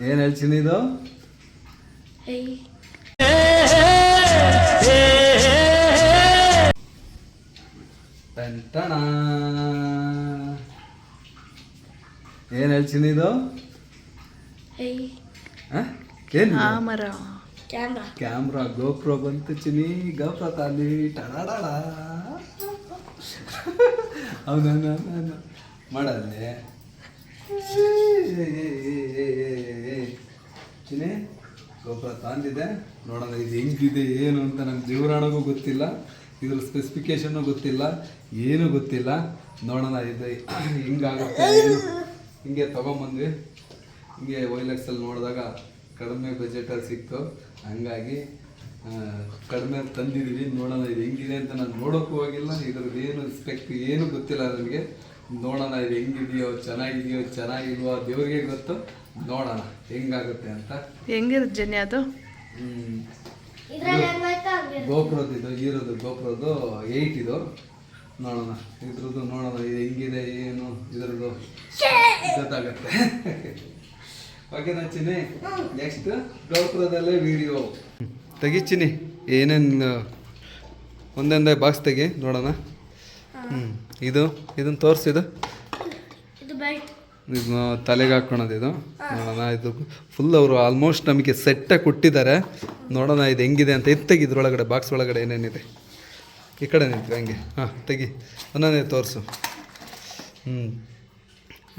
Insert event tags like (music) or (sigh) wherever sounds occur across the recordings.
ಏನು ಹೇಳ್ತೀನಿ ಇದು. ಟಂಟಣ ಏನು ಹೇಳ್ತೀನಿ ಇದು. ಏನು. ಕ್ಯಾಮ್ರಾ. ಗೋಪ್ರೋ ಬಂತು ಚಿನಿ ಗೋಪ್ರೋ ತಾಲಿ ಟಡಾಡ ಅವನ ಮಾಡಲ್ಲೇ. ಚಿನಿ ಗೋಪುರ ತಂದಿದೆ. ನೋಡೋಣ ಇದು ಹೆಂಗಿದೆ, ಏನು ಅಂತ ನಮ್ಗೆ ದೇವರಾಣಗೂ ಗೊತ್ತಿಲ್ಲ. ಇದ್ರ ಸ್ಪೆಸಿಫಿಕೇಶನ್ನು ಗೊತ್ತಿಲ್ಲ. ಏನೂ ಗೊತ್ತಿಲ್ಲ. ನೋಡೋಣ ಇದು ಹಿಂಗಾಗುತ್ತೆ ಹಿಂಗೆ ತೊಗೊಂಬಂದ್ವಿ. ಹಿಂಗೆ ವೈಲಕ್ಸಲ್ಲಿ ನೋಡಿದಾಗ ಕಡಿಮೆ ಬಜೆಟಲ್ಲಿ ಸಿಕ್ತು. ಹಂಗಾಗಿ ಕಡಿಮೆ ತಂದಿದ್ದೀವಿ ನೋಡೋಣ ಇದು ಹೆಂಗಿದೆ ಅಂತ ನಾನು ನೋಡೋಕ್ಕೂ ಹೋಗಿಲ್ಲ. ಇದ್ರದ್ದು ಏನು ಸ್ಪೆಕ್ ಏನು ಗೊತ್ತಿಲ್ಲ ನನಗೆ. ನೋಡೋಣ ಇದು ಹೆಂಗಿದೆಯೋ ಚೆನ್ನಾಗಿದೆಯೋ ಚೆನ್ನಾಗಿಲ್ವೋ ದೇವ್ರಿಗೆ ಗೊತ್ತು. ನೋಡೋಣ ಹೆಂಗಾಗುತ್ತೆ ಅಂತ. ಹೆಂಗಿರುತ್ತೆ ಜನ್ಯ ಅದು? ಗೋಪುರದ್ದು ಇದು ಇರೋದು ಗೋಪುರದ್ದು ಏಯ್ಟ್ ಇದು. ನೋಡೋಣ ಇದ್ರದ್ದು ನೋಡೋಣ ಇದು ಹೆಂಗಿದೆ ಏನು ಇದ್ರದ್ದು ಗೊತ್ತಾಗತ್ತೆ. ಓಕೆ ಚಿನಿ ನೆಕ್ಸ್ಟ್ ಗೋಪುರದಲ್ಲೇ ವಿಡಿಯೋ ತೆಗಿ ಚಿನಿ ಏನೇನು ಒಂದೊಂದೇ ಬಾಕ್ಸ್ ತೆಗಿ ನೋಡೋಣ. ಹ್ಞೂ ಇದು ಇದನ್ನ ತೋರಿಸಿದು ಇದು. ತಲೆಗೆ ಹಾಕ್ಕೊಳೋದು ಇದು. ನೋಡೋಣ ಇದು ಫುಲ್ ಅವರು ಆಲ್ಮೋಸ್ಟ್ ನಮಗೆ ಸೆಟ್ಟಾಗಿ ಕೊಟ್ಟಿದ್ದಾರೆ ನೋಡೋಣ ಇದು ಹೆಂಗಿದೆ ಅಂತ. ಇದು ತೆಗಿ ಇದ್ರೊಳಗಡೆ ಬಾಕ್ಸ್ ಒಳಗಡೆ ಏನೇನಿದೆ. ಈ ಕಡೆ ನಿಂತು ಹಂಗೆ. ಹಾಂ ತೆಗಿ. ಒಂದೊಂದೇ ತೋರಿಸು. ಹ್ಞೂ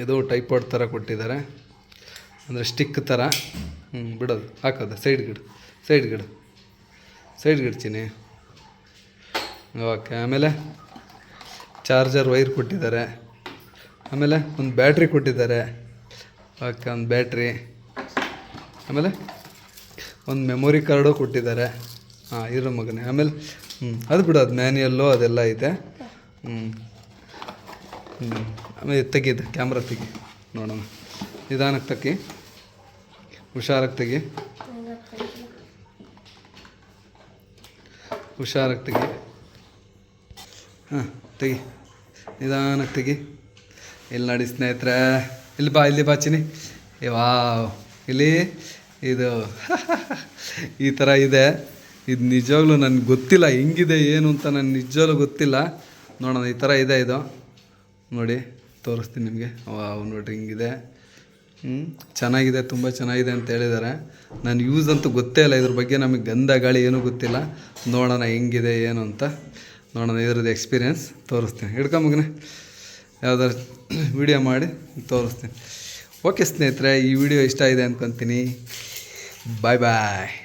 ಇದು ಟೈಪಾಯ್ಡ್ ಥರ ಕೊಟ್ಟಿದ್ದಾರೆ ಅಂದರೆ ಸ್ಟಿಕ್ ಥರ ಹ್ಞೂ ಬಿಡೋದು ಹಾಕೋದು. ಸೈಡ್ ಗಿಡ ಸೈಡ್ ಗಿಡ. ಸೈಡ್ ಗಿಡ ಚಿನಿ ಓಕೆ ಆಮೇಲೆ? ಚಾರ್ಜರ್ ವೈರ್ ಕೊಟ್ಟಿದ್ದಾರೆ. ಆಮೇಲೆ ಒಂದು ಬ್ಯಾಟ್ರಿ ಕೊಟ್ಟಿದ್ದಾರೆ. ಓಕೆ, ಒಂದು ಬ್ಯಾಟ್ರಿ. ಆಮೇಲೆ ಒಂದು ಮೆಮೊರಿ ಕಾರ್ಡು ಕೊಟ್ಟಿದ್ದಾರೆ. ಹಾಂ, ಇರೋ ಮಗನೇ. ಆಮೇಲೆ ಹ್ಞೂ ಅದು ಬಿಡು, ಅದು ಮ್ಯಾನ್ಯಲ್ಲು, ಅದೆಲ್ಲ ಐತೆ. ಹ್ಞೂ ಹ್ಞೂ ಆಮೇಲೆ ತೆಗೀದು ಕ್ಯಾಮ್ರ ತೆಗಿ. ನೋಡೋಣ. ನಿಧಾನಕ್ಕೆ ತೆಗಿ. ಹುಷಾರಾಗಿ ತೆಗಿ. ಹುಷಾರಾಗಿ ತೆಗಿ. ಹಾಂ, ತೆಗಿ. ನಿಧಾನಕ್ಕೆ ತೆಗಿ ಇಲ್ಲಿ ನೋಡಿ ಸ್ನೇಹಿತರೆ? ಇಲ್ಲಿ ಬಾ ಇಲ್ಲಿ ಬಾ ಚಿನಿ ಏ, ವಾವ್. ಇಲ್ಲಿ ಇದು (laughs) ಈ ಥರ ಇದೆ. ಇದು ನಿಜವಾಗ್ಲೂ ನನಗೆ ಗೊತ್ತಿಲ್ಲ, ಹೆಂಗಿದೆ, ಏನು ಅಂತ ನನಗೆ ನಿಜವಾಗ್ಲೂ ಗೊತ್ತಿಲ್ಲ. ನೋಡೋಣ, ಈ ಥರ ಇದೆ ಇದು. ನೋಡಿ, ತೋರಿಸ್ತೀನಿ ನಿಮಗೆ. ವಾವ್, ನೋಡ್ರಿ, ಹಿಂಗಿದೆ. ಹ್ಞೂ ಚೆನ್ನಾಗಿದೆ, ತುಂಬ ಚೆನ್ನಾಗಿದೆ ಅಂತ ಹೇಳಿದ್ದಾರೆ ನಾನು ಯೂಸ್ ಅಂತೂ ಗೊತ್ತೇ ಇಲ್ಲ, ಇದ್ರ ಬಗ್ಗೆ ನಮಗೆ ಗಂಧ, ಗಾಳಿ ಏನೂ ಗೊತ್ತಿಲ್ಲ. ನೋಡೋಣ, ಹೆಂಗಿದೆ, ಏನು ಅಂತ. ನೋಡೋಣ, ಇದ್ರದ್ದು ಎಕ್ಸ್ಪೀರಿಯೆನ್ಸ್ ತೋರಿಸ್ತೀನಿ. ಹಿಡ್ಕೊಂಬಗ್ನೆ ಯಾವ್ದಾರು ವಿಡಿಯೋ (clears throat) ಮಾಡಿ ತೋರಿಸ್ತೀನಿ. ಓಕೆ ಸ್ನೇಹಿತರೆ, ಈ ವಿಡಿಯೋ ಇಷ್ಟ ಇದೆ ಅಂದ್ಕೊತೀನಿ ಬಾಯ್ ಬಾಯ್